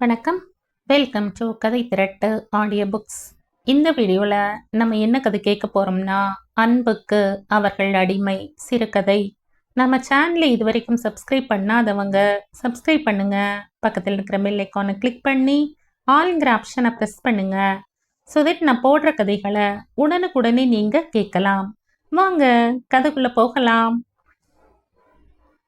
வணக்கம். Welcome to கதை திரட்டு audio books இந்த வீடியோவில் நம்ம என்ன கதை கேட்க போகிறோம்னா அன்புக்கு அவர்கள் அடிமை சிறுகதை. நம்ம சேனலை இது வரைக்கும் சப்ஸ்கிரைப் பண்ணாதவங்க சப்ஸ்கிரைப் பண்ணுங்க. பக்கத்தில் இருக்கிற பெல் ஐக்கானை கிளிக் பண்ணி ஆல்ங்கிற ஆப்ஷனை ப்ரெஸ் பண்ணுங்க. ஸோ தட் நான் போடுற கதைகளை உடனுக்குடனே நீங்கள் கேட்கலாம். வாங்க கதைக்குள்ளே போகலாம்.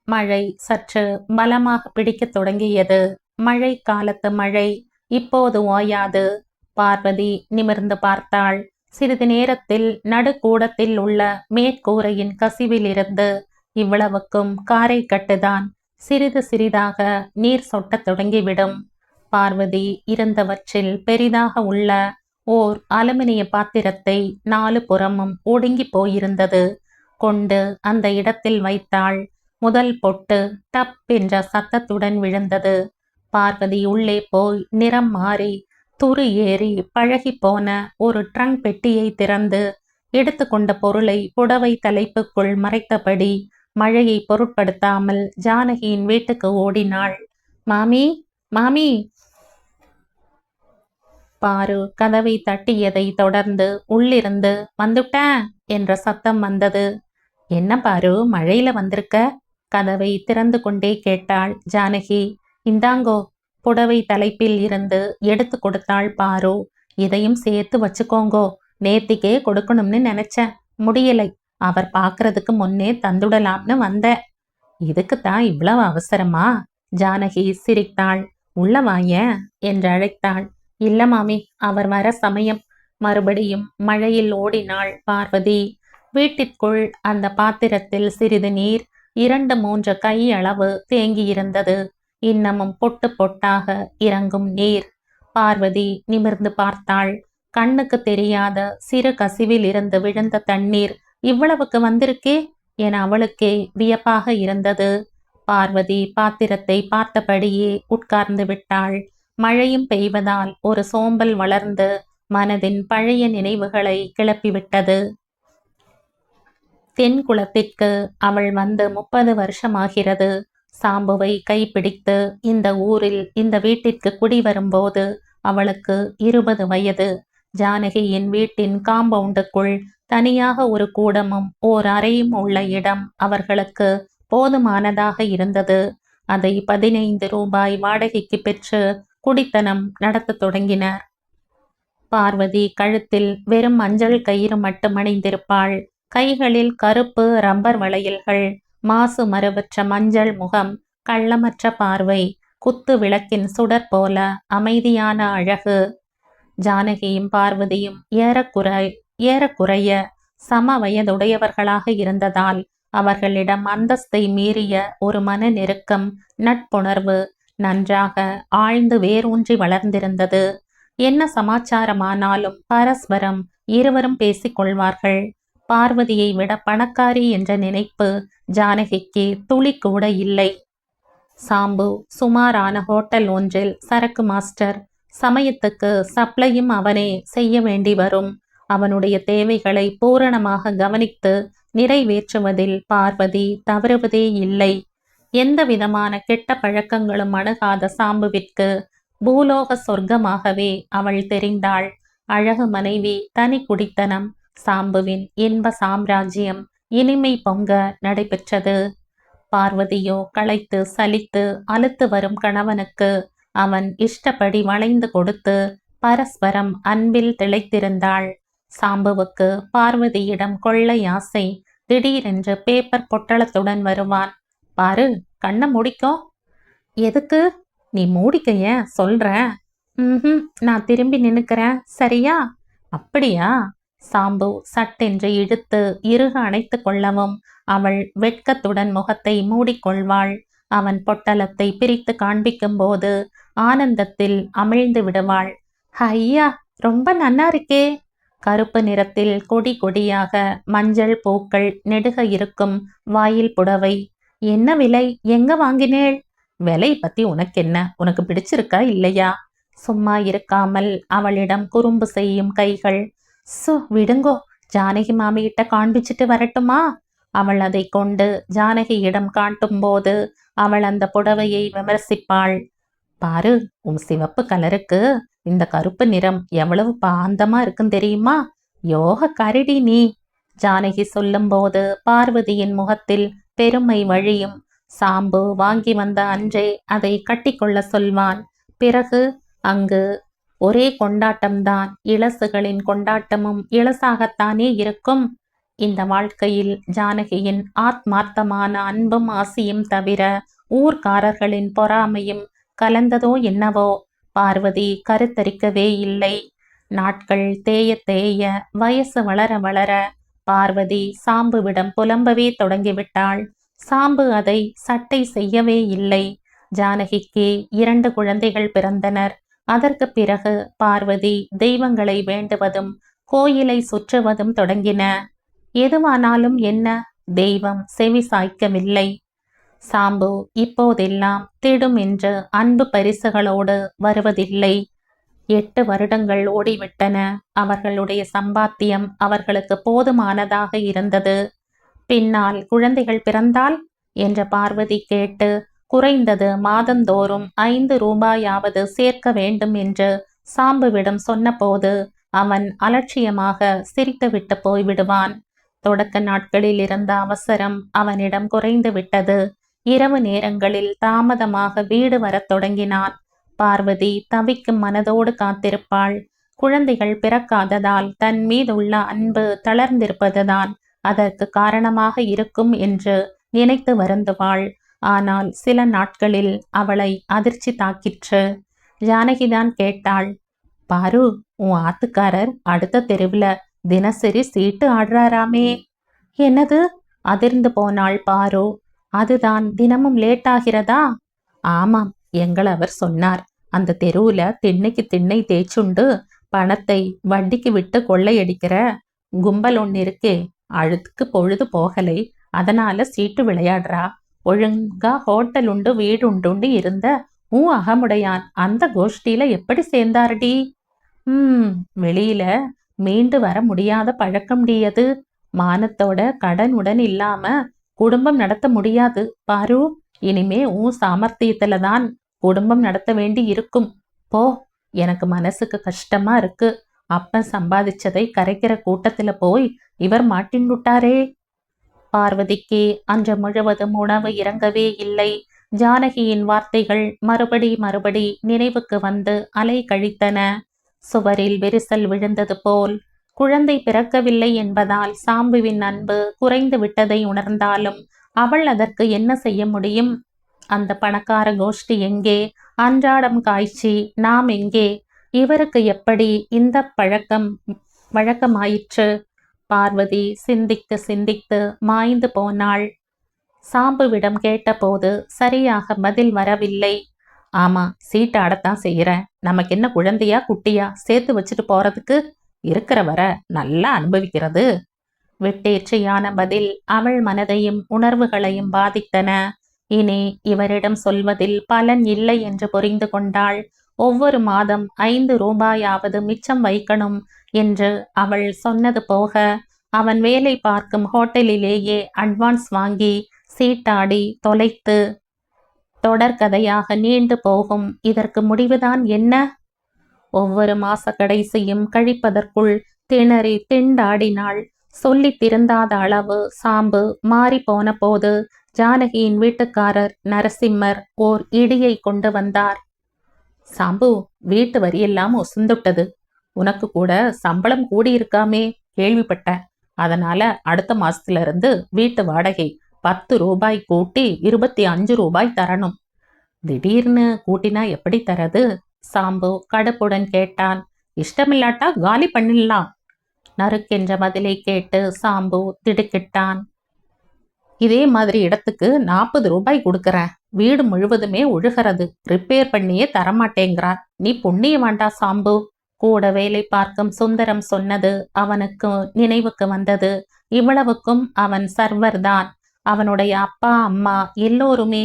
மழை சற்று பலமாக பிடிக்கத் தொடங்கியது. மழை காலத்து மழை. இப்போது ஓயாது. பார்வதி நிமிர்ந்து பார்த்தாள். சிறிது நேரத்தில் நடுக்கூடத்தில் உள்ள மேற்கூரையின் கசிவிலிருந்து இவ்வளவுக்கும் காரை கட்டுதான். சிறிது சிறிதாக நீர் சொட்டத் தொடங்கிவிடும். பார்வதி இருந்தவற்றில் பெரிதாக உள்ள ஓர் அலுமினிய பாத்திரத்தை நாலு புறமும் ஒடுங்கி போயிருந்தது. கொண்டு அந்த இடத்தில் வைத்தாள். முதல் பொட்டு டப் என்ற சத்தத்துடன் விழுந்தது. பார்வதி உள்ளே போய் நிறம் மாறி துரு ஏறி பழகி போன ஒரு ட்ரங்க் பெட்டியை திறந்து எடுத்துக்கொண்ட பொருளை புடவை தலைப்புக்குள் மறைத்தபடி மழையை பொருட்படுத்தாமல் ஜானகியின் வீட்டுக்கு ஓடினாள். மாமி மாமி! பாரு கதவை தட்டியதை தொடர்ந்து உள்ளிருந்து வந்துட்டேன் என்ற சத்தம் வந்தது. என்ன பாரு மழையில வந்திருக்க? கதவை திறந்து கொண்டே கேட்டாள் ஜானகி. இந்தாங்கோ புடவை தலைப்பில் இருந்து எடுத்து கொடுத்தாள் பாரு. இதையும் சேர்த்து வச்சுக்கோங்கோ. நேத்திக்கே கொடுக்கணும்னு நினைச்சேன் முடியலை. அவர் பார்க்கறதுக்கு முன்னே தந்துடலாம்னு வந்தேன் இதுக்குத்தான் இவ்வளவு அவசரமா? ஜானகி சிரித்தாள். உள்ள வாய என்று அழைத்தாள். இல்ல மாமி அவர் வர சமயம். மறுபடியும் மழையில் ஓடினாள் பார்வதி. வீட்டிற்குள் அந்த பாத்திரத்தில் சிறிது நீர் இரண்டு மூன்று கை அளவு தேங்கியிருந்தது. இன்னமும் பொட்டு பொட்டாக இறங்கும் நீர். பார்வதி நிமிர்ந்து பார்த்தாள். கண்ணுக்கு தெரியாத சிறு கசிவில் இருந்து விழுந்த தண்ணீர் இவ்வளவுக்கு வந்திருக்கே என அவளுக்கே வியப்பாக இருந்தது. பார்வதி பாத்திரத்தை பார்த்தபடியே உட்கார்ந்து விட்டாள். மழையும் பெய்வதால் ஒரு சோம்பல் வளர்ந்து மனதின் பழைய நினைவுகளை கிளப்பிவிட்டது. தென்குளத்திற்கு அவள் வந்து முப்பது வருஷமாகிறது. சாம்புவை கைப்பிடித்து இந்த ஊரில் இந்த வீட்டிற்கு குடி வரும்போது அவளுக்கு இருபது வயது. ஜானகியின் வீட்டின் காம்பவுண்டுக்குள் தனியாக ஒரு கூடமும் ஓர் அறையும் உள்ள இடம் அவர்களுக்கு போதுமானதாக இருந்தது. அதை பதினைந்து ரூபாய் வாடகைக்கு பெற்று குடித்தனம் நடத்த தொடங்கினர். பார்வதி கழுத்தில் வெறும் மஞ்சள் கயிறு மட்டும் அணிந்திருப்பாள். கைகளில் கருப்பு ரப்பர் வளையல்கள் மாசு மறுவற்ற மஞ்சள் முகம் கள்ளமற்ற பார்வை குத்து விளக்கின் சுடர் போல அமைதியான அழகு. ஜானகியும் பார்வதியும் ஏறக்குறை ஏறக்குறைய சம வயதுடையவர்களாக இருந்ததால் அவர்களிடம் அந்தஸ்தை மீறிய ஒரு மன நெருக்கம் நட்புணர்வு நன்றாக ஆழ்ந்து வேரூன்றி வளர்ந்திருந்தது. என்ன சமாச்சாரமானாலும் பரஸ்பரம் இருவரும் பேசிக்கொள்வார்கள். பார்வதியை விட பணக்காரி என்ற நினைப்பு ஜானகிக்கு துளி கூட இல்லை. சாம்பு சுமாரான ஹோட்டல் ஒன்றில் சரக்கு மாஸ்டர். சமயத்துக்கு சப்ளையும் அவனே செய்ய வேண்டி வரும். அவனுடைய தேவைகளை பூரணமாக கவனித்து நிறைவேற்றுவதில் பார்வதி தவறுவதே இல்லை. எந்த விதமான கெட்ட பழக்கங்களும் அணுகாத சாம்புவிற்கு பூலோக சொர்க்கமாகவே அவள் தெரிந்தாள். அழகு மனைவி தனி குடித்தனம் சாம்புவின் இன்ப சாம்ராஜ்யம் இனிமை பொங்க நடைபெற்றது. பார்வதியோ களைத்து சலித்து அழுத்து வரும் கணவனுக்கு அவன் இஷ்டப்படி வளைந்து கொடுத்து பரஸ்பரம் அன்பில் திளைத்திருந்தாள். சாம்புவுக்கு பார்வதியிடம் கொள்ளை ஆசை திடீரென்று பேப்பர் பொட்டளத்துடன் வருவான். பாரு கண்ணை முடிக்கோ. எதுக்கு? நீ மூடிக்க ஏன் சொல்றேன் ம் நான் திரும்பி நின்னுக்கிறேன். சரியா? அப்படியா? சாம்பு சட்டென்று இழுத்து இறுக அணைத்து கொள்ளவும் அவள் வெட்கத்துடன் முகத்தை மூடிக்கொள்வாள். அவன் பொட்டலத்தை பிரித்து காண்பிக்கும் போது ஆனந்தத்தில் அமிழ்ந்து விடுவாள். ஐயா ரொம்ப நன்னா இருக்கே கருப்பு நிறத்தில் கொடி கொடியாக மஞ்சள் பூக்கள் நெடுக இருக்கும் வாயில் புடவை. என்ன விலை? எங்க வாங்கினேள்? விலை பத்தி உனக்கு என்ன உனக்கு பிடிச்சிருக்கா இல்லையா? சும்மா இருக்காமல் அவளிடம் குறும்பு செய்யும் கைகள் சு விடுங்கோ ஜானகி மாமியிட்ட காண்பிச்சிட்டு வரட்டுமா அவள் அதை கொண்டு ஜானகியிடம் காட்டும் போது அவள் அந்த புடவையை விமர்சிப்பாள் பாரு உன் சிவப்பு கலருக்கு இந்த கருப்பு நிறம் எவ்வளவு பாந்தமா இருக்கும் தெரியுமா யோக கரடி நீ ஜானகி சொல்லும்போது பார்வதியின் முகத்தில் பெருமை வழியும் சாம்பு வாங்கி வந்த அன்றே அதை கட்டிக்கொள்ள சொல்வான் பிறகு அங்கு ஒரே கொண்டாட்டம்தான். இளசுகளின் கொண்டாட்டமும் இளசாகத்தானே இருக்கும். இந்த வாழ்க்கையில் ஜானகியின் ஆத்மார்த்தமான அன்பும் ஆசியும் தவிர ஊர்க்காரர்களின் பொறாமையும் கலந்ததோ என்னவோ? பார்வதி கருத்தரிக்கவே இல்லை. நாட்கள் தேய தேய வயசு வளர வளர பார்வதி சாம்புவிடம் புலம்பவே தொடங்கிவிட்டாள். சாம்பு அதை சட்டை செய்யவே இல்லை. ஜானகிக்கு இரண்டு குழந்தைகள் பிறந்தனர். அதற்கு பிறகு பார்வதி தெய்வங்களை வேண்டுவதும் கோயிலை சுற்றுவதும் தொடங்கின. எதுவானாலும் என்ன? தெய்வம் செவி சாய்க்கவில்லை. சாம்பு இப்போதெல்லாம் திடும் என்று அன்பு பரிசுகளோடு வருவதில்லை. எட்டு வருடங்கள் ஓடிவிட்டன. அவர்களுடைய சம்பாத்தியம் அவர்களுக்கு போதுமானதாக இருந்தது. பின்னால் குழந்தைகள் பிறந்தால்? என்ற பார்வதி கேட்டு குறைந்தது மாதந்தோறும் ஐந்து ரூபாயாவது சேர்க்க வேண்டும் என்று சாம்புவிடம் சொன்னபோது அவன் அலட்சியமாக சிரித்துவிட்டு போய்விடுவான். தொடக்க நாட்களில் இருந்த அவசரம் அவனிடம் குறைந்து விட்டது. இரவு நேரங்களில் தாமதமாக வீடு வரத் தொடங்கினான். பார்வதி தவிக்கும் மனதோடு காத்திருப்பாள். குழந்தைகள் பிறக்காததால் தன் மீதுள்ள அன்பு தளர்ந்திருப்பதுதான் அதற்கு காரணமாக இருக்கும் என்று நினைத்து வருந்துவாள். ஆனால் சில நாட்களில் அவளை அதிர்ச்சி தாக்கிற்று. ஜானகிதான் கேட்டாள் பாரு உன் ஆத்துக்காரர் அடுத்த தெருவுல தினசரி சீட்டு ஆடுறாராமே. என்னது? அதிர்ந்து போனாள் பாரு அதுதான் தினமும் லேட் ஆகிறதா? ஆமாம் எங்கள் அவர் சொன்னார் அந்த தெருவுல திண்ணைக்கு திண்ணை தேய்ச்சுண்டு பணத்தை வட்டிக்கு விட்டு கொள்ளையடிக்கிற கும்பல் ஒன்று இருக்கே அழுத்துக்கு பொழுது போகலை அதனால சீட்டு விளையாடுறா. ஒழுங்கா ஹோட்டல் உண்டு வீடு உண்டுண்டு இருந்த ஊ அகமுடையான். அந்த கோஷ்டியில எப்படி சேர்ந்தாருடி? ம் வெளியில மீண்டு வர முடியாத பழக்கம் டியது மானத்தோட கடன் உடன் இல்லாம குடும்பம் நடத்த முடியாது. பாரு இனிமே உன் சாமர்த்தியத்துல தான் குடும்பம் நடத்த வேண்டி இருக்கும். போ எனக்கு மனசுக்கு கஷ்டமா இருக்கு. அப்பன் சம்பாதிச்சதை கரைக்கிற கூட்டத்துல போய் இவர் மாட்டின் விட்டாரே. பார்வதிக்கு அன்று முழுவதும் உணவு இறங்கவே இல்லை. ஜானகியின் வார்த்தைகள் மறுபடி மறுபடி நினைவுக்கு வந்து அலை கழித்தன. சுவரில் விரிசல் விழுந்தது போல். குழந்தை பிறக்கவில்லை என்பதால் சாம்புவின் அன்பு குறைந்து விட்டதை உணர்ந்தாலும் அவள் அதற்கு என்ன செய்ய முடியும்? அந்த பணக்கார கோஷ்டி எங்கே? அன்றாடம் காய்ச்சி நாம் எங்கே? இவருக்கு எப்படி இந்த பழக்கம் வழக்கமாயிற்று? பார்வதி சிந்தித்து சிந்தித்து மாய்ந்து போனாள். சாம்புவிடம் கேட்டபோது சரியாக பதில் வரவில்லை. ஆமா சீட்டை அடத்தான் செய்யறேன் நமக்கு என்ன குழந்தையா குட்டியா சேர்த்து வச்சுட்டு போறதுக்கு? இருக்கிற வர நல்லா அனுபவிக்கிறது. வெட்டேற்றையான பதில் அவள் மனதையும் உணர்வுகளையும் பாதித்தன. இனி இவரிடம் சொல்வதில் பலன் இல்லை என்று புரிந்து கொண்டாள். ஒவ்வொரு மாதம் ஐந்து ரூபாயாவது மிச்சம் வைக்கணும் என்று அவள் சொன்னது போக அவன் வேலை பார்க்கும் ஹோட்டலிலேயே அட்வான்ஸ் வாங்கி சீட்டாடி தொலைத்து தொடர்கதையாக நீண்டு போகும். இதற்கு முடிவுதான் என்ன? ஒவ்வொரு மாச கடைசியும் கழிப்பதற்குள் திணறி திண்டாடினாள். சொல்லி திருந்தாத அளவு சாம்பு மாறி போன போது ஜானகியின் வீட்டுக்காரர் நரசிம்மர் ஓர் இடியை கொண்டு வந்தார். சாம்பு வீட்டு வரியெல்லாம் ஒசுந்துட்டது. உனக்கு கூட சம்பளம் கூடியிருக்காமே கேள்விப்பட்டேன். அதனால அடுத்த மாசத்துல இருந்து வீட்டு வாடகை பத்து ரூபாய் கூட்டி இருபத்தி அஞ்சு ரூபாய் தரணும். திடீர்னு கூட்டினா எப்படி தரது? சாம்பு கடுப்புடன் கேட்டான். இஷ்டமில்லாட்டா காலி பண்ணிடலாம். நறுக்கென்ற பதிலை கேட்டு சாம்பு திடுக்கிட்டான். இதே மாதிரி இடத்துக்கு நாற்பது ரூபாய் கொடுக்கறேன். வீடு முழுவதுமே ஒழுகிறது. ரிப்பேர் பண்ணியே தரமாட்டேங்கிறார் நீ புண்ணிய வேண்டா சாம்பு. கூட வேலை பார்க்கும் சுந்தரம் சொன்னது அவனுக்கு நினைவுக்கு வந்தது. இவ்வளவுக்கும் அவன் சர்வர் தான். அவனுடைய அப்பா அம்மா எல்லோருமே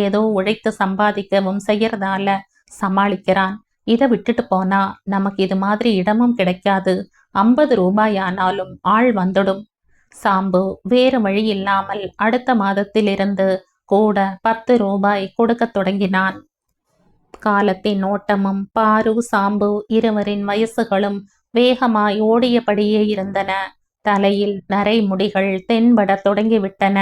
ஏதோ உழைத்து சம்பாதிக்கவும் செய்யறதால சமாளிக்கிறான். இதை விட்டுட்டு போனா நமக்கு இது மாதிரி இடமும் கிடைக்காது. ஐம்பது ரூபாயானாலும் ஆள் வந்துடும். சாம்பு வேறு வழி இல்லாமல் அடுத்த மாதத்திலிருந்து கூட பத்து ரூபாய் கொடுக்கத் தொடங்கினான். காலத்தின் ஓட்டமும் பாரு சாம்பு இருவரின் வயசுகளும் வேகமாய் ஓடியபடியே இருந்தன. தலையில் நரைமுடிகள் தென்படத் தொடங்கிவிட்டன.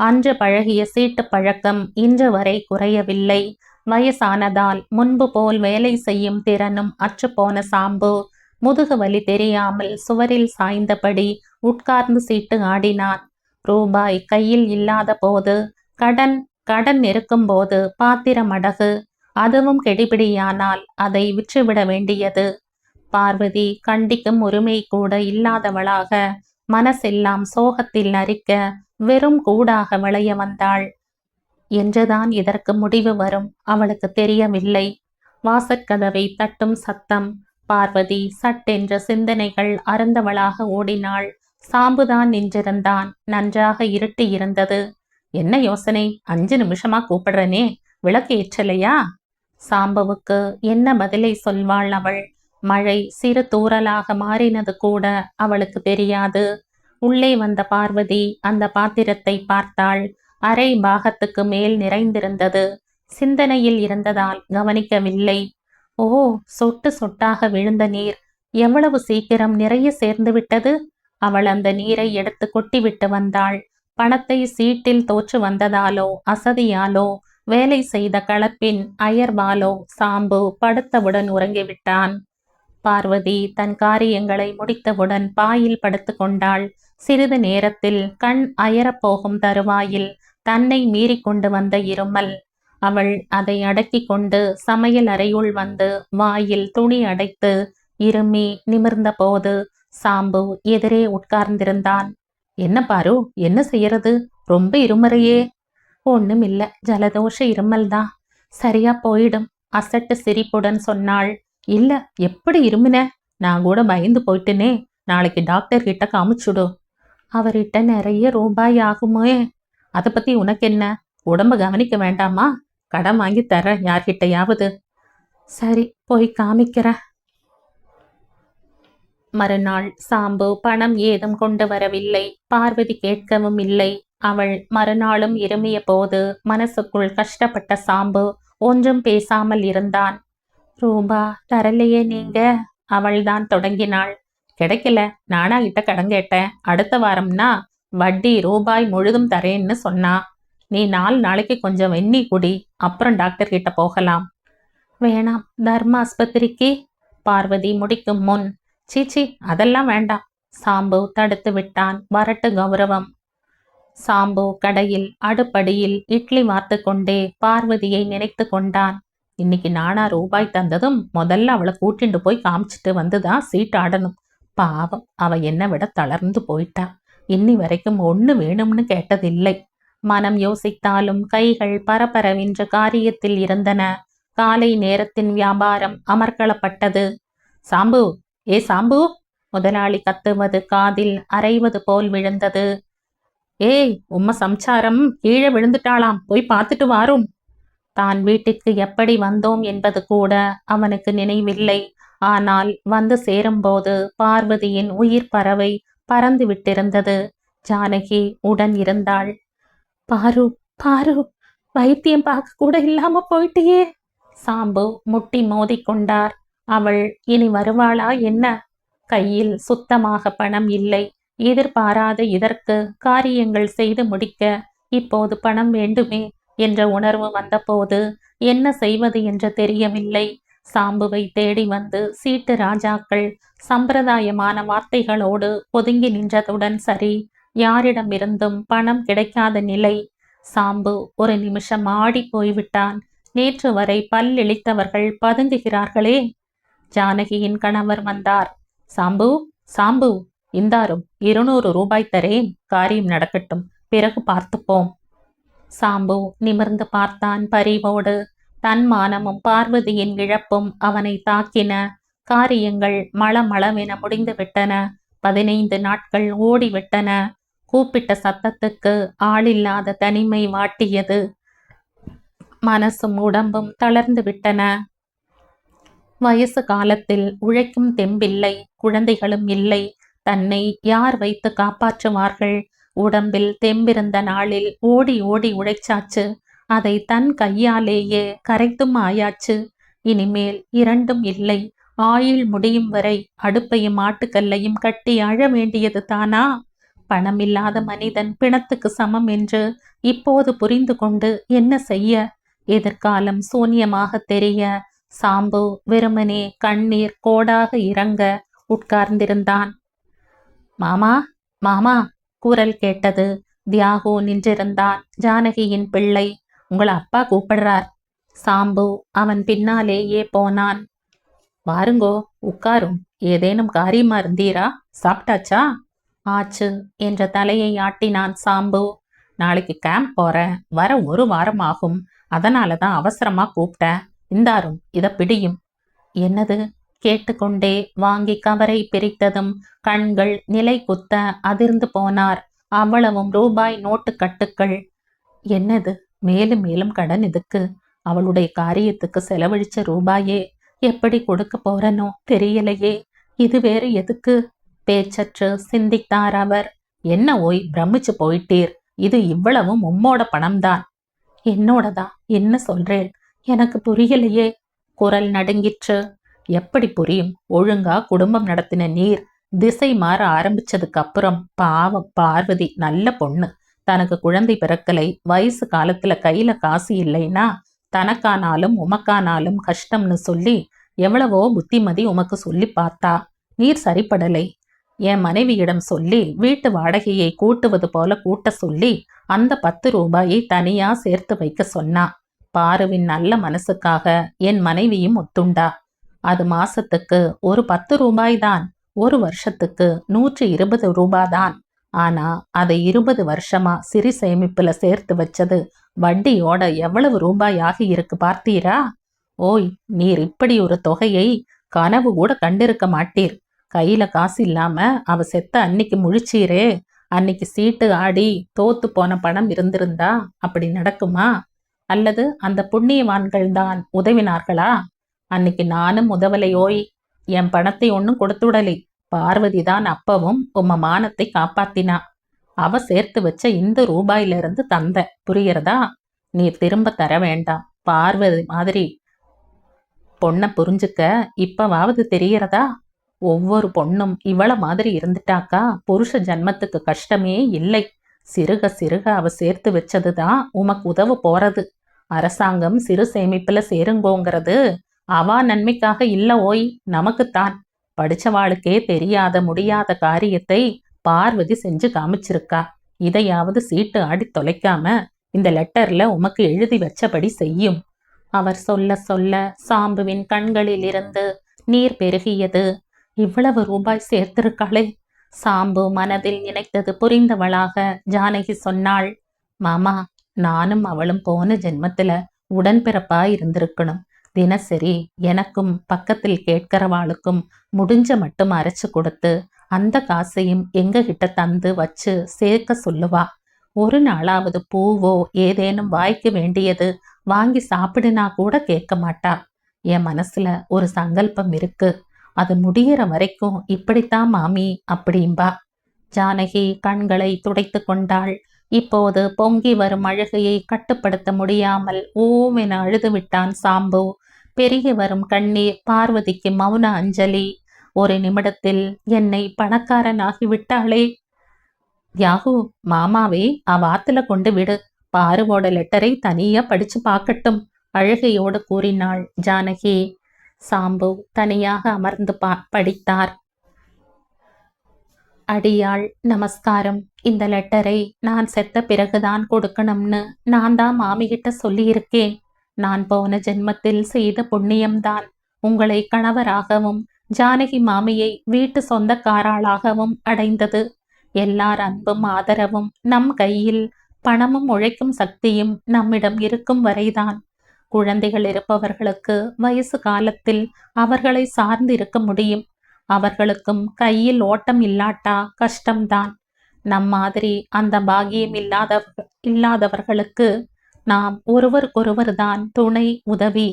அன்று பழகிய சீட்டு பழக்கம் இன்று வரை குறையவில்லை. வயசானதால் முன்பு போல் வேலை செய்யும் திறனும் அற்றுப்போன சாம்பு. முதுகு வலி தெரியாமல் சுவரில் சாய்ந்தபடி உட்கார்ந்து சீட்டு ஆடினான். ரூபாய் கையில் இல்லாத போது கடன் கடன் இருக்கும்போது பாத்திரம் அடகு அதுவும் கெடிபிடியானால் அதை விற்றுவிட வேண்டியது. பார்வதி கண்டிக்கும் உரிமை கூட இல்லாதவளாக மனசெல்லாம் சோகத்தில் நரிக்க வெறும் கூடாக விளைய வந்தாள். என்றுதான் இதற்கு முடிவு வரும். அவளுக்கு தெரியவில்லை. வாசற்கதவை தட்டும் சத்தம். பார்வதி சட்டென்ற சிந்தனைகள் அறந்தவளாக ஓடினாள். சாம்புதான் நின்றிருந்தான். நன்றாக இருட்டி இருந்தது என்ன யோசனை? அஞ்சு நிமிஷமா கூப்பிடுறனே. விளக்கு ஏற்றலையா சாம்பவுக்கு என்ன பதிலை சொல்வாள் அவள்? மழை சிறு தூறலாக மாறினது கூட அவளுக்கு தெரியாது. உள்ளே வந்த பார்வதி அந்த பாத்திரத்தை பார்த்தாள். அரை பாகத்துக்கு மேல் நிறைந்திருந்தது. சிந்தனையில் இருந்ததால் கவனிக்கவில்லை. ஓ சொட்டு சொட்டாக விழுந்த நீர். எவ்வளவு சீக்கிரம் நிறைய சேர்ந்து விட்டது? அவள் அந்த நீரை எடுத்து கொட்டிவிட்டு வந்தாள். பணத்தை சீட்டில் தோற்று வந்ததாலோ அசதியாலோ வேலை செய்த களப்பின் அயர்வாலோ சாம்பு படுத்தவுடன் உறங்கிவிட்டான். பார்வதி தன் காரியங்களை முடித்தவுடன் பாயில் படுத்து கொண்டாள். சிறிது நேரத்தில் கண் அயரப்போகும் தருவாயில் தன்னை மீறிக்கொண்டு வந்த இருமல். அவள் அதை அடக்கிக் கொண்டு சமையல் அறையுள் வந்து வாயில் துணி அடைத்து இருமி நிமிர்ந்தபோது சாம்பு எதிரே உட்கார்ந்திருந்தான். என்ன பாரு என்ன செய்யறது? ரொம்ப இருமறையே. ஒன்றும் இல்லை ஜலதோஷ இருமல் தான் சரியா போயிடும் அசட்டு சிரிப்புடன் சொன்னாள். இல்ல எப்படி இருமின? நான் கூட பயந்து போயிட்டேனே. நாளைக்கு டாக்டர் கிட்ட காமிச்சுடு. அவர்கிட்ட நிறைய ரூபாய் ஆகுமே. அதை பத்தி உனக்கு என்ன உடம்ப கவனிக்க வேண்டாமா? கடன் வாங்கி தர யார்கிட்டயாவது. சரி போய் காமிக்கிறேன். மறுநாள் சாம்பு பணம் ஏதும் கொண்டு வரவில்லை. பார்வதி கேட்கவும் இல்லை. அவள் மறுநாளும் இருமிய போது மனசுக்குள் கஷ்டப்பட்ட சாம்பு ஒன்றும் பேசாமல் இருந்தான். ரூபா தரலையே நீங்க. அவள்தான் தொடங்கினாள். கிடைக்கல நானா கிட்ட கடன் கேட்டேன். அடுத்த வாரம்னா வட்டி ரூபாய் முழுதும் தரேன்னு சொன்னா. நீ நாலு நாளைக்கு கொஞ்சம் வெண்ணி குடி அப்புறம் டாக்டர் கிட்ட போகலாம். வேணாம் தர்ம ஆஸ்பத்திரிக்கு. பார்வதி முடிக்கும் முன் சீச்சி அதெல்லாம் வேண்டாம். சாம்பு தடுத்து விட்டான் வரட்டு கௌரவம். சாம்பு கடையில் அடுப்படியில் இட்லி வார்த்து கொண்டே பார்வதியை நினைத்து கொண்டான். இன்னைக்கு நானா ரூபாய் தந்ததும் முதல்ல அவளை கூட்டிண்டு போய் காமிச்சிட்டு வந்துதான் சீட் ஆடணும் பாவம் அவ என்னை விட தளர்ந்து போயிட்டா. இன்னி வரைக்கும் ஒண்ணு வேணும்னு கேட்டதில்லை. மனம் யோசித்தாலும் கைகள் பரபரவின்ற காரியத்தில் இருந்தன. காலை நேரத்தின் வியாபாரம் அமர்க்களப்பட்டது. சாம்பு ஏ சாம்பு முதலாளி கத்துவது காதில் அரைவது போல் விழுந்தது. ஏய் உம்ம சம்சாரம் கீழே விழுந்துட்டாளாம் போய் பார்த்துட்டு வாரும். தான் வீட்டிற்கு எப்படி வந்தோம் என்பது கூட அவனுக்கு நினைவில்லை. ஆனால் வந்து சேரும்போது பார்வதியின் உயிர் பறவை பறந்து விட்டிருந்தது. ஜானகி உடன் இருந்தாள். பாரு பாரு வைத்தியம் பார்க்க கூட இல்லாம போயிட்டியே. சாம்பு முட்டி மோதிக்கொண்டார். அவள் இனி வருவாளா என்ன? கையில் சுத்தமாக பணம் இல்லை. எதிர்பாராத இதற்கு காரியங்கள் செய்து முடிக்க இப்போது பணம் வேண்டுமே என்ற உணர்வு வந்தபோது என்ன செய்வது என்று தெரியவில்லை. சாம்புவை தேடி வந்து சீட்டு ராஜாக்கள் சம்பிரதாயமான வார்த்தைகளோடு ஒதுங்கி நின்றதுடன் சரி யாரிடமிருந்தும் பணம் கிடைக்காத நிலை. சாம்பு ஒரு நிமிஷம் ஆடி போய்விட்டான். நேற்று வரை பல்லிழித்தவர்கள் பதுங்குகிறார்களே. ஜானகியின் கணவர் வந்தார். சாம்பு சாம்பு இந்தாரும் இருநூறு ரூபாய் தரேன். காரியம் நடக்கட்டும். பிறகு பார்த்துப்போம். சாம்பு நிமிர்ந்து பார்த்தான் பரிவோடு. தன் மானமும் பார்வதியின் இழப்பும் அவனை தாக்கின. காரியங்கள் மளமளவென முடிந்துவிட்டன. பதினைந்து நாட்கள் ஓடிவிட்டன. கூப்பிட்ட சத்தத்துக்கு ஆளில்லாத தனிமை வாட்டியது. மனசும் உடம்பும் தளர்ந்து விட்டன. வயசு காலத்தில் உழைக்கும் தெம்பில்லை குழந்தைகளும் இல்லை. தன்னை யார் வைத்து காப்பாற்றுவார்கள்? உடம்பில் தெம்பிருந்த நாளில் ஓடி ஓடி உழைச்சாச்சு. அதை தன் கையாலேயே கரைத்தும் ஆயாச்சு. இனிமேல் இரண்டும் இல்லை. ஆயுள் முடியும் வரை அடுப்பையும் ஆட்டுக்கல்லையும் கட்டி அழ வேண்டியது தானா? பணமில்லாத மனிதன் பிணத்துக்கு சமம் என்று இப்போது புரிந்து கொண்டு என்ன செய்ய? எதிர்காலம் சூன்யமாக தெரிய சாம்பு வெறுமனே கண்ணீர் கோடாக இறங்க உட்கார்ந்திருந்தான். மாமா மாமா குரல் கேட்டது. தியாகு நின்றிருந்தான். ஜானகியின் பிள்ளை உங்களை அப்பா கூப்பிடுறார். சாம்பு அவன் பின்னாலேயே போனான். வாருங்கோ உட்காரும். ஏதேனும் காரியமா இருந்தீரா? சாப்பிட்டாச்சா? ஆச்சு என்ற தலையை ஆட்டினான் சாம்பு. நாளைக்கு கேம்ப் போறேன். வர ஒரு வாரம் ஆகும். அதனால தான் அவசரமா கூப்பிட்டேன். இந்தாரும் இத பிடியும். என்னது? கேட்டுக்கொண்டே வாங்கி கவரை பிரித்ததும் கண்கள் நிலை குத்த அதிர்ந்து போனார். அவ்வளவும் ரூபாய் நோட்டு கட்டுக்கள். என்னது? மேலும் மேலும் கடன் இதுக்கு அவளுடைய காரியத்துக்கு செலவழிச்ச ரூபாயே. எப்படி கொடுக்க போறனோ தெரியலையே. இது வேறு எதுக்கு? பேச்சற்று சிந்தித்தார் அவர். என்ன ஓய் பிரமிச்சு போயிட்டீர். இது இவ்வளவும் உம்மோட பணம்தான். என்னோடதா? என்ன சொல்றேன்? எனக்கு புரியலையே. குரல் நடுங்கிற்று. எப்படி புரியும்? ஒழுங்கா குடும்பம் நடத்தின நீர் திசை மாற ஆரம்பிச்சதுக்கு அப்புறம். பாவம் பார்வதி நல்ல பொண்ணு. தனக்கு குழந்தை பிறக்கலை. வயசு காலத்துல கையில காசு இல்லைன்னா தனக்கானாலும் உமக்கானாலும் கஷ்டம்னு சொல்லி எவ்வளவோ புத்திமதி உமக்கு சொல்லி பார்த்தா. நீர் சரிப்படலை. என் மனைவியிடம் சொல்லி வீட்டு வாடகையை கூட்டுவது போல கூட்ட சொல்லி அந்த பத்து ரூபாயை தனியா சேர்த்து வைக்க சொன்னா. பாருவின் நல்ல மனசுக்காக என் மனைவியும் ஒத்துண்டா? அது மாசத்துக்கு ஒரு பத்து ரூபாய் தான் ஒரு வருஷத்துக்கு நூற்றி இருபது ரூபாதான். ஆனா அதை இருபது வருஷமா சிறு சேமிப்புல சேர்த்து வச்சது வட்டியோட எவ்வளவு ரூபாய் ஆகி இருக்கு பார்த்தீரா? ஓய் நீர் இப்படி ஒரு தொகையை கனவு கூட கண்டிருக்க மாட்டீர். கையில காசு இல்லாம அவ செத்த அன்னைக்கு முழிச்சீரே. அன்னைக்கு சீட்டு ஆடி தோத்து போன பணம் இருந்திருந்தா அப்படி நடக்குமா? அல்லது அந்த புண்ணியவான்கள் தான் உதவினார்களா? அன்னைக்கு நானும் உதவலை ஓய் என் பணத்தை ஒன்னும் கொடுத்துடலை பார்வதி தான் அப்பவும் உம்ம மானத்தை காப்பாத்தினா. அவ சேர்த்து வச்ச இந்த ரூபாயிலிருந்து தந்த. புரியறதா நீ திரும்ப தர வேண்டாம். பார்வதி மாதிரி பொண்ணை புரிஞ்சுக்க இப்பவாவது தெரியறதா ஒவ்வொரு பொண்ணும் இவள மாதிரி இருந்துட்டாக்கா புருஷ ஜன்மத்துக்கு கஷ்டமே இல்லை. சிறுக சிறுக அவ சேர்த்து வச்சதுதான் உமக்கு உதவ போறது. அரசாங்கம் சிறு சேமிப்புல சேருங்கோங்கிறது அவா நன்மைக்காக இல்ல ஓய் நமக்குத்தான். படிச்சவாளுக்கே தெரியாத முடியாத காரியத்தை பார்வதி செஞ்சு காமிச்சிருக்கா. இதையாவது சீட்டு ஆடி தொலைக்காம இந்த லெட்டர்ல உமக்கு எழுதி வச்சபடி செய்யும். அவர் சொல்ல சொல்ல சாம்புவின் கண்களிலிருந்து நீர் பெருகியது. இவ்வளவு ரூபாய் சேர்த்திருக்காளே. சாம்பு மனதில் நினைத்தது புரிந்தவளாக ஜானகி சொன்னாள். மாமா நானும் அவளும் போன ஜென்மத்துல உடன்பிறப்பா இருந்திருக்கணும். தினசரி எனக்கும் பக்கத்தில் கேட்கிறவாளுக்கும் முடிஞ்ச மட்டும் அரைச்சு கொடுத்து அந்த காசையும் எங்க கிட்ட தந்து வச்சு சேர்க்க சொல்லுவா. ஒரு நாளாவது பூவோ ஏதேனும் வாய்க்க வேண்டியது வாங்கி சாப்பிடுனா கூட கேட்க மாட்டா. என் மனசுல ஒரு சங்கல்பம் இருக்கு. அது முடிகிற வரைக்கும் இப்படித்தான் மாமி அப்படிம்பா. ஜானகி கண்களை துடைத்து கொண்டாள். இப்போது பொங்கி வரும் அழுகையை கட்டுப்படுத்த முடியாமல் ஓவென அழுது விட்டான் சாம்பு. பெருகி வரும் கண்ணீர் பார்வதிக்கு மௌன அஞ்சலி. ஒரு நிமிடத்தில் என்னை பணக்காரன் ஆகிவிட்டாளே யாகு மாமாவே அவாத்துல கொண்டு விடு. பாருவோட லெட்டரை தனியா படிச்சு பார்க்கட்டும் அழுகையோடு கூறினாள் ஜானகி. சாம்பு தனியாக அமர்ந்து பா படித்தார். அடியாள் நமஸ்காரம். இந்த லெட்டரை நான் செத்த பிறகுதான் கொடுக்கணும்னு நான் தான் மாமிகிட்ட சொல்லியிருக்கேன். நான் போன ஜென்மத்தில் செய்த புண்ணியம்தான். உங்களை கணவராகவும் ஜானகி மாமியை வீட்டு சொந்தக்காராளாகவும் அடைந்தது. எல்லார் அன்பும் ஆதரவும் நம் கையில் பணமும் உழைக்கும் சக்தியும் நம்மிடம் இருக்கும் வரைதான். குழந்தைகள் இருப்பவர்களுக்கு வயசு காலத்தில் அவர்களை சார்ந்து இருக்க முடியும். அவர்களுக்கும் கையில் ஓட்டம் இல்லாட்டா கஷ்டம்தான். நம் மாதிரி அந்த பாகியம் இல்லாத இல்லாதவர்களுக்கு நாம் ஒருவருக்கொருவர் தான் துணை உதவி.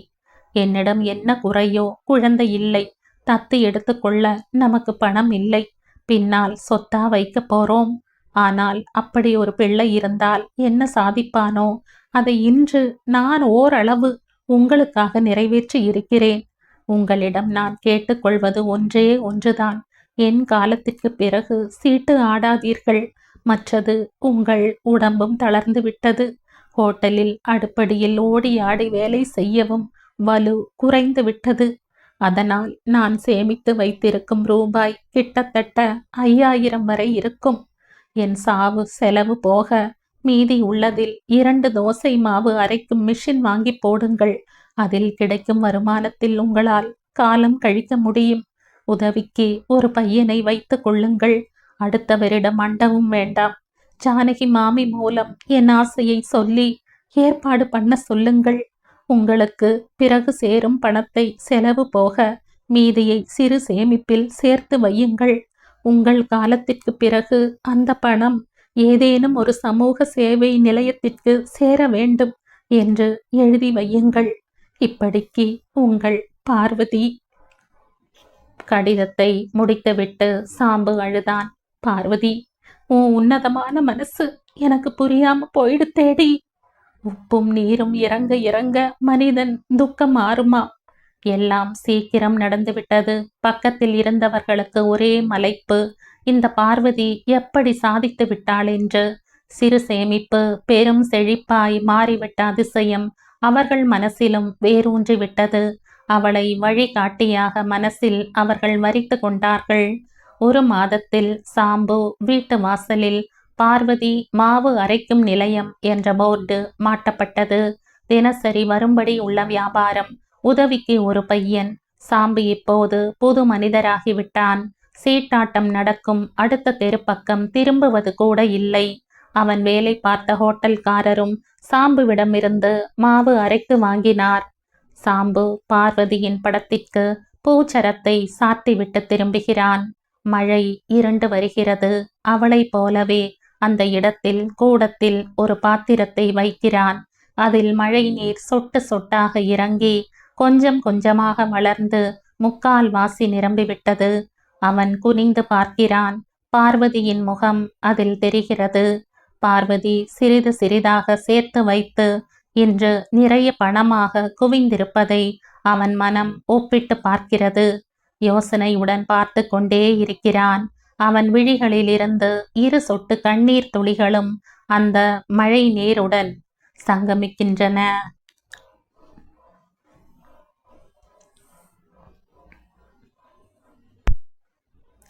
என்னிடம் என்ன குறையோ குழந்தை இல்லை. தத்து எடுத்துக்கொள்ள நமக்கு பணம் இல்லை. பின்னால் சொத்தா வைக்க போறோம். ஆனால் அப்படி ஒரு பிள்ளை இருந்தால் என்ன சாதிப்பானோ? அதை இன்று நான் ஓரளவு உங்களுக்காக நிறைவேற்றி இருக்கிறேன். உங்களிடம் நான் கேட்டுக்கொள்வது ஒன்றே ஒன்றுதான். என் காலத்திற்கு பிறகு சீட்டு ஆடாதீர்கள். மற்றது உங்கள் உடம்பும் தளர்ந்து விட்டது. ஹோட்டலில் அடுப்படியில் ஓடி ஆடி வேலை செய்யவும் வலு குறைந்து விட்டது. அதனால் நான் சேமித்து வைத்திருக்கும் ரூபாய் கிட்டத்தட்ட ஐயாயிரம் வரை இருக்கும். என் சாவு செலவு போக மீதி உள்ளதில் இரண்டு தோசை மாவு அரைக்கும் மிஷின் வாங்கி போடுங்கள். அதில் கிடைக்கும் வருமானத்தில் உங்களால் காலம் கழிக்க முடியும். உதவிக்கு ஒரு பையனை வைத்துக் கொள்ளுங்கள். அடுத்தவரிடம் மண்டவும் வேண்டாம். ஜானகி மாமி மூலம் என் ஆசையை சொல்லி ஏற்பாடு பண்ண சொல்லுங்கள். உங்களுக்கு பிறகு சேரும் பணத்தை செலவு போக மீதியை சிறு சேமிப்பில் சேர்த்து வையுங்கள். உங்கள் காலத்திற்கு பிறகு அந்த பணம் ஏதேனும் ஒரு சமூக சேவை நிலையத்திற்கு சேர வேண்டும் என்று எழுதி வையுங்கள். இப்படிக்கு உங்கள் பார்வதி கடிதத்தை முடித்துவிட்டு சாம்பு அழுதான். பார்வதி உன் உன்னதமான மனசு எனக்கு புரியாம போயிடு தேடி உப்பும் நீரும் இறங்க இறங்க மனிதன் துக்கம் மாறுமா எல்லாம் சீக்கிரம் நடந்துவிட்டது. பக்கத்தில் இருந்தவர்களுக்கு ஒரே மலைப்பு. இந்த பார்வதி எப்படி சாதித்து விட்டாள் என்று? சிறு சேமிப்பு பெரும் செழிப்பாய் மாறிவிட்ட அதிசயம். அவர்கள் மனசிலும் வேரூன்றி விட்டது. அவளை வழிகாட்டியாக மனசில் அவர்கள் மறித்து கொண்டார்கள். ஒரு மாதத்தில் சாம்பு வீட்டு வாசலில் பார்வதி மாவு அரைக்கும் நிலையம் என்ற போர்டு மாட்டப்பட்டது. தினசரி வரும்படி உள்ள வியாபாரம். உதவிக்கு ஒரு பையன். சாம்பு இப்போது புது மனிதராகிவிட்டான் சீட்டாட்டம் நடக்கும் அடுத்த தெருப்பக்கம் திரும்புவது கூட இல்லை. அவன் வேலை பார்த்த ஹோட்டல்காரரும் சாம்புவிடமிருந்து மாவு அரைத்து வாங்கினார். சாம்பு பார்வதியின் படத்திற்கு பூச்சரத்தை சாத்திவிட்டு திரும்புகிறான். மழை இருண்டு வருகிறது. அவளைப் போலவே அந்த இடத்தில் கூடத்தில் ஒரு பாத்திரத்தை வைக்கிறான். அதில் மழை நீர் சொட்டு சொட்டாக இறங்கி கொஞ்சம் கொஞ்சமாக வளர்ந்து முக்கால் வாசி நிரம்பிவிட்டது. அவன் குனிந்து பார்க்கிறான். பார்வதியின் முகம் அதில் தெரிகிறது. பார்வதி சிறிது சிறிதாக சேர்த்து வைத்து இன்று நிறைய பணமாக குவிந்திருப்பதை அவன் மனம் ஒப்பிட்டு பார்க்கிறது. யோசனையுடன் பார்த்து கொண்டே இருக்கிறான். அவன் விழிகளிலிருந்து இரு சொட்டு கண்ணீர் துளிகளும் அந்த மழை நீருடன் சங்கமிக்கின்றன.